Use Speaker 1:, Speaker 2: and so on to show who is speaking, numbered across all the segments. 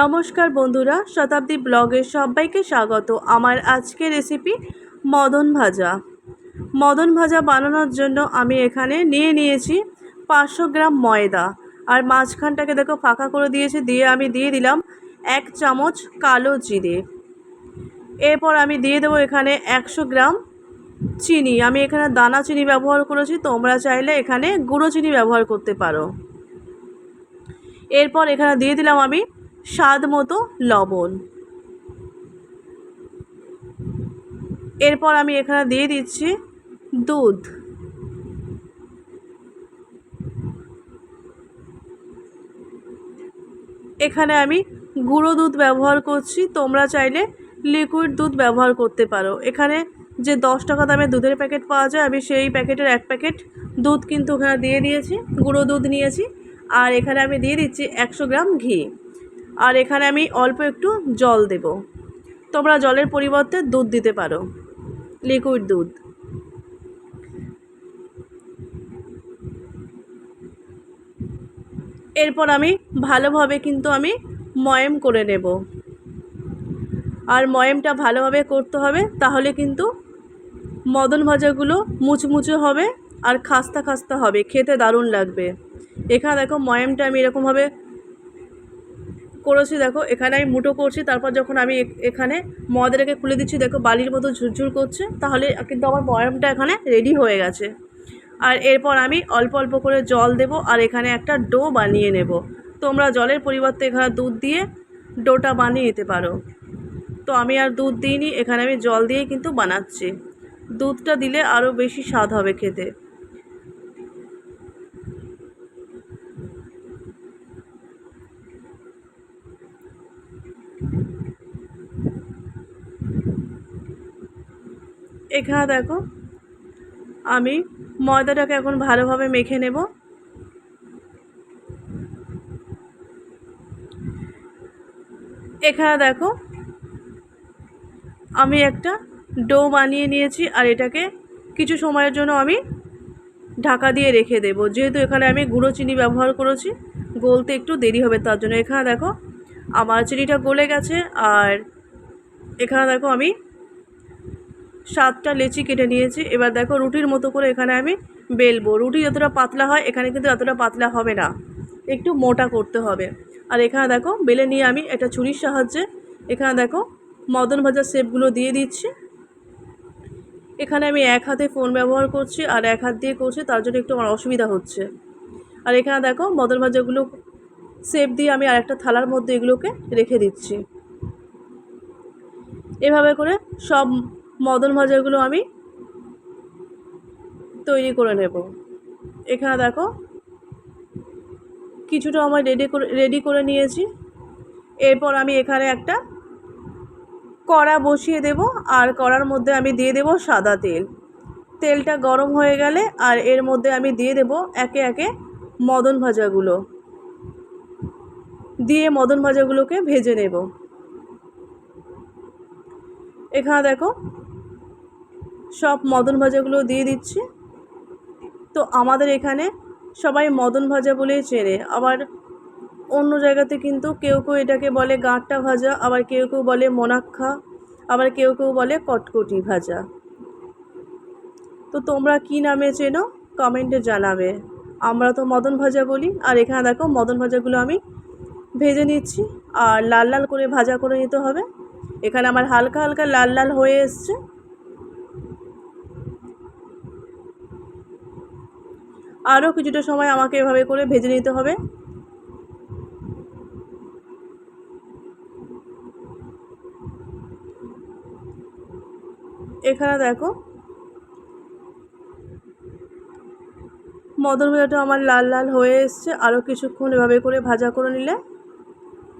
Speaker 1: নমস্কার বন্ধুরা, শতাব্দী ব্লগে সবাইকে স্বাগত। আমার আজকে রেসিপি মদন ভাজা। মদন ভাজা বানানোর জন্য আমি এখানে নিয়ে নিয়েছি পাঁচশো গ্রাম ময়দা। আর মাঝখানটাকে দেখো ফাঁকা করে দিয়েছি, দিয়ে আমি দিয়ে দিলাম এক চামচ কালো জিরে। এরপর আমি দিয়ে দেবো এখানে একশো গ্রাম চিনি। আমি এখানে দানা চিনি ব্যবহার করেছি, তোমরা চাইলে এখানে গুঁড়ো চিনি ব্যবহার করতে পারো। এরপর এখানে দিয়ে দিলাম আমি স্বাদ মতো লবণ। এরপর আমি এখানে দিয়ে দিচ্ছি দুধ। এখানে আমি গুঁড়ো দুধ ব্যবহার করছি, তোমরা চাইলে লিকুইড দুধ ব্যবহার করতে পারো। এখানে যে দশ টাকা দামে দুধের প্যাকেট পাওয়া যায়, আমি সেই প্যাকেটের এক প্যাকেট দুধ কিন্তু ওখানে দিয়ে দিয়েছি, গুঁড়ো দুধ নিয়েছি। আর এখানে আমি দিয়ে দিচ্ছি একশো গ্রাম ঘি। আর এখানে আমি অল্প একটু জল দেব। তোমরা জলের পরিবর্তে দুধ দিতে পারো। লিকুইড দুধ। এরপর আমি ভালোভাবে কিন্তু আমি ময়েম করে নেব। আর ময়েমটা ভালোভাবে করতে হবে, তাহলে কিন্তু মদন ভাজাগুলো মুচমুচে হবে আর খাস্তা খাস্তা হবে, খেতে দারুণ লাগবে। এখানে দেখো ময়েমটা আমি এরকমভাবে করেছি, দেখো, এখানে আমি মুটো করছি, তারপর যখন আমি এখানে ময়দাটাকে খুলে দিচ্ছি, দেখো, বালির মতো ঝুরঝুর করছে, তাহলে কিন্তু আমার ময়ামটা এখানে রেডি হয়ে গেছে। আর এরপর আমি অল্প অল্প করে জল দেব, আর এখানে একটা ডো বানিয়ে নেব। তোমরা জলের পরিবর্তে এখানে দুধ দিয়ে ডোটা বানিয়ে নিতে পারো। তো আমি আর দুধ দিইনি, এখানে আমি জল দিয়েই কিন্তু বানাচ্ছি। দুধটা দিলে আরও বেশি স্বাদ হবে খেতে। এখানে দেখো, আমি ময়দাটাকে এখন ভালোভাবে মেখে নেব। এখানে দেখো, আমি একটা ডো বানিয়ে নিয়েছি আর এটাকে কিছু সময়ের জন্য আমি ঢাকা দিয়ে রেখে দেব। যেহেতু এখানে আমি গুঁড়ো চিনি ব্যবহার করেছি, গলতে একটু দেরি হবে তার জন্য। এখানে দেখো, আমার চিনিটা গলে গেছে আর এখানে দেখো আমি সাতটা লেচি কেটে নিয়েছি। এবার দেখো রুটির মতো করে এখানে আমি বেলবো। রুটি যতটা পাতলা হয়, এখানে কিন্তু এতটা পাতলা হবে না। একটু মোটা করতে হবে। আর এখানে দেখো, বেলে নিয়ে আমি একটা ছুরির সাহায্যে এখানে দেখো মদন ভাজার শেপগুলো দিয়ে দিচ্ছি। এখানে আমি এক হাতে ফোন ব্যবহার করছি আর এক হাত দিয়ে করছি, তার জন্য একটু আমার অসুবিধা হচ্ছে। আর এখানে দেখো মদন ভাজাগুলো শেপ দিয়ে আমি আর একটা থালার মধ্যে এগুলোকে রেখে দিচ্ছি। এভাবে করে সব মদন ভাজাগুলো আমি তৈরি করে নেব। এখানে দেখো কিছুটা আমার রেডি করে রেডি করে নিয়েছি। এরপর আমি এখানে একটা কড়া বসিয়ে দেব আর কড়ার মধ্যে আমি দিয়ে দেব সাদা তেল। তেলটা গরম হয়ে গেলে আর এর মধ্যে আমি দিয়ে দেব একে একে মদন ভাজাগুলো। দিয়ে মদন ভাজাগুলোকে ভেজে নেব। এখানে দেখো সব মদন ভাজাগুলো দিয়ে দিচ্ছি। তো আমাদের এখানে সবাই মদন ভাজা বলেই চেনে। আবার অন্য জায়গাতে কিন্তু কেউ কেউ এটাকে বলে গাঁটটা ভাজা, আবার কেউ কেউ বলে মোনাক্ষা আবার কেউ কেউ বলে কটকটি ভাজা। তো তোমরা কি নামে চেনো? কমেন্টে জানাবে। আমরা তো মদন ভাজা বলি। আর এখানে দেখো, মদন ভাজাগুলো আমি ভেজে নিচ্ছি। আর লাল লাল করে ভাজা করে নিতে হবে। এখানে আমার হালকা হালকা লাল লাল হয়ে এসছে। আরও কিছুটা সময় আমাকে এভাবে করে ভেজে নিতে হবে। এখানে দেখো, মদন ভাজাটা আমার লাল লাল হয়ে এসছে। আরও কিছুক্ষণ এভাবে করে ভাজা করে নিলে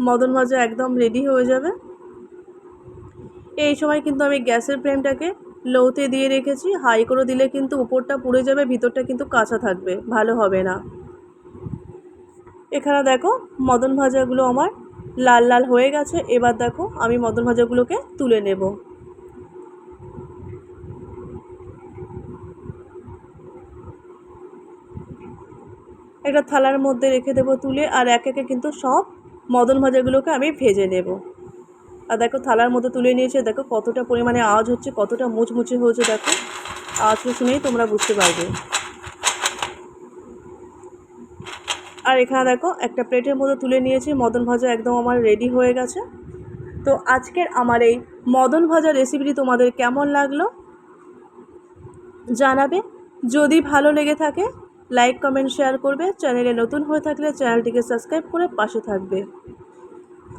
Speaker 1: মদন ভাজা একদম রেডি হয়ে যাবে। এই সময় কিন্তু আমি গ্যাসের ফ্লেমটাকে লোতে দিয়ে রেখেছি হাই করে দিলে কিন্তু উপরটা পুড়ে যাবে, ভিতরটা কিন্তু কাঁচা থাকবে, ভালো হবে না। এখানে দেখো, মদন ভাজাগুলো আমার লাল লাল হয়ে গেছে, এবার দেখো আমি মদন ভাজাগুলোকে তুলে নেব। একটা থালার মধ্যে রেখে দেবো তুলে, আর এক একে কিন্তু সব মদন ভাজাগুলোকে আমি ভেজে নেব। আর দেখো থালার মধ্যে তুলে নিয়েছে, দেখো কতটা পরিমাণে আওয়াজ হচ্ছে, কতটা মুচমুচে হয়েছে, দেখো। আওয়াজটা শুনেই তোমরা বুঝতে পারবে। আর এখানে দেখো, একটা প্লেটের মধ্যে তুলে নিয়েছি, মদন ভাজা একদম আমার রেডি হয়ে গেছে। তো আজকের আমার এই মদন ভাজা রেসিপিটি তোমাদের কেমন লাগল জানাবে। যদি ভালো লেগে থাকে লাইক কমেন্ট শেয়ার করবে। চ্যানেলে নতুন হয়ে থাকলে চ্যানেলটিকে সাবস্ক্রাইব করে পাশে থাকবে।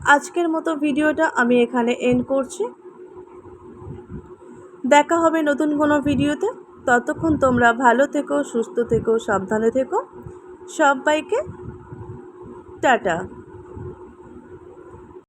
Speaker 1: আজকের মতো ভিডিওটা আমি এখানে এন্ড করছি। দেখা হবে নতুন কোনো ভিডিওতে। ততক্ষণ তোমরা ভালো থেকো, সুস্থ থেকো, সাবধানে থেকো। সবাইকে টাটা।